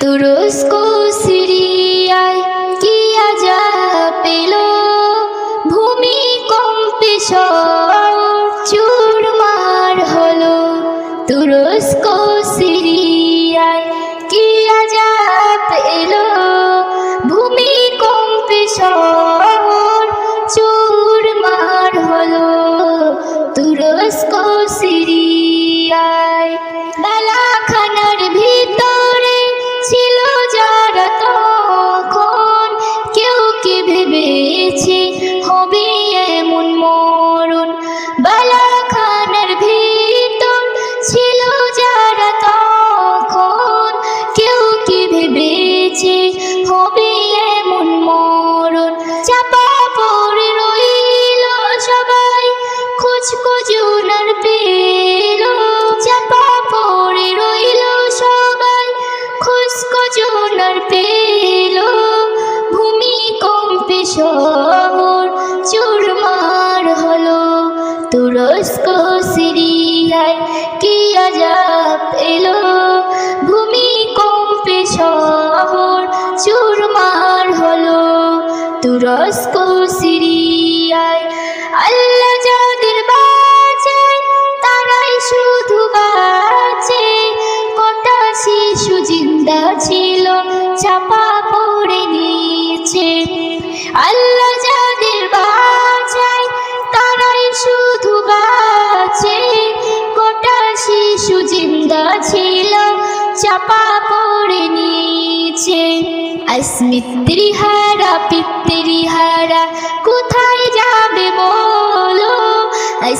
তুরস্ক সিরিয়ায় কি আজা পেল। ভূমিকম্পে সব চুরমার হলো। তুরস্ক সিরিয়ায় কি আজাব এলো ভূমিকম্পে শহর শহর চুরমার হলো। তুরস্ক সিরিয়ায় কি আজাব এলো? ভূমিকম্পে শহর চুরমার হলো। তুরস্ক সিরিয়ায় আল্লাহ যাদের বাঁচায়, তারাই শুধু বাঁচে। কটা শিশু জিন্দা ছিল, চাপা আল্লাহ যাদের বাঁচায়, তারাই শুধু বাঁচে। কটা শিশু জিন্দা ছিল, চাপা পড়ে নিচে স্মৃতিহারা পিতৃহারা কোথায় যাবে বলো?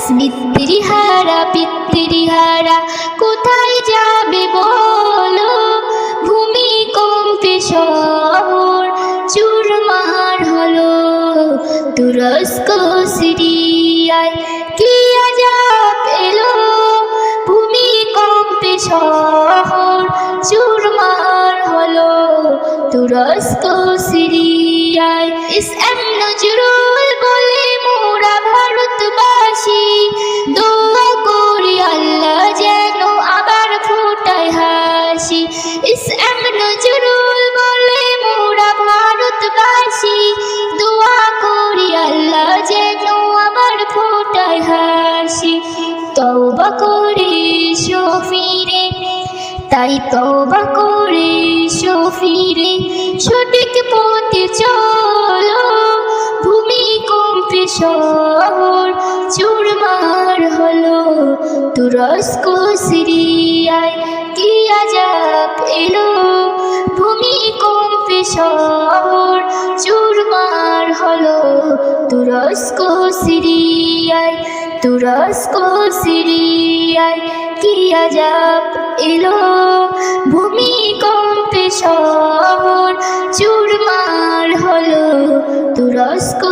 স্মৃতিহারা পিতৃহারা কোথায় যাবে বলো? ভূমিকম্পে শহর তুরস্ক সিরিয়ায় কি আজাব এলো? ভূমিকম্পে শহর চুরমার হলো। তুরস্ক সিরিয়ায় ইসলাম তওবা করে ফিরে, তাই তওবা করে সফিরে সঠিক পথে চলো, ভূমিকম্পে শহর চুরমার হলো। তুরস্ক, সিরিয়ায় কি আজাব এলো? ভূমিকম্পে শহর চুরমার হলো। তুরস্ক, সিরিয়ায় তুরস্ক সিরিয়ায় কি আজাব এলো? ভূমি কম্পে শহর চুরমার হলো তুরস্ক